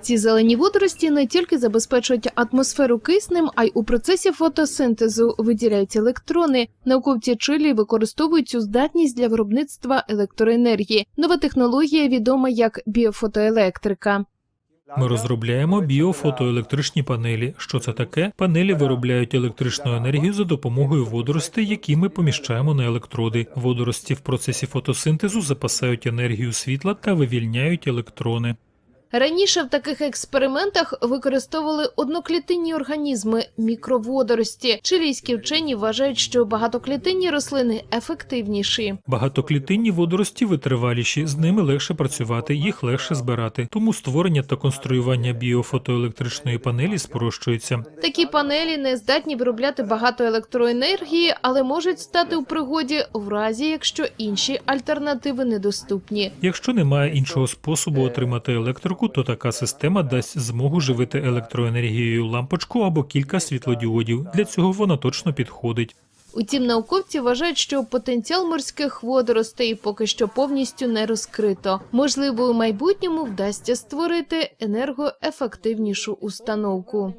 Ці зелені водорості не тільки забезпечують атмосферу киснем, а й у процесі фотосинтезу виділяють електрони. Науковці Чилі використовують цю здатність для виробництва електроенергії. Нова технологія відома як біофотоелектрика. Ми розробляємо біофотоелектричні панелі. Що це таке? Панелі виробляють електричну енергію за допомогою водоростей, які ми поміщаємо на електроди. Водорості в процесі фотосинтезу запасають енергію світла та вивільняють електрони. Раніше в таких експериментах використовували одноклітинні організми мікроводорості. Чилійські вчені вважають, що багатоклітинні рослини ефективніші. Багатоклітинні водорості витриваліші, з ними легше працювати, їх легше збирати. Тому створення та конструювання біофотоелектричної панелі спрощується. Такі панелі не здатні виробляти багато електроенергії, але можуть стати у пригоді в разі, якщо інші альтернативи недоступні. Якщо немає іншого способу отримати електрику, то така система дасть змогу живити електроенергією лампочку або кілька світлодіодів. Для цього вона точно підходить. Утім, науковці вважають, що потенціал морських водоростей поки що повністю не розкрито. Можливо, у майбутньому вдасться створити енергоефективнішу установку.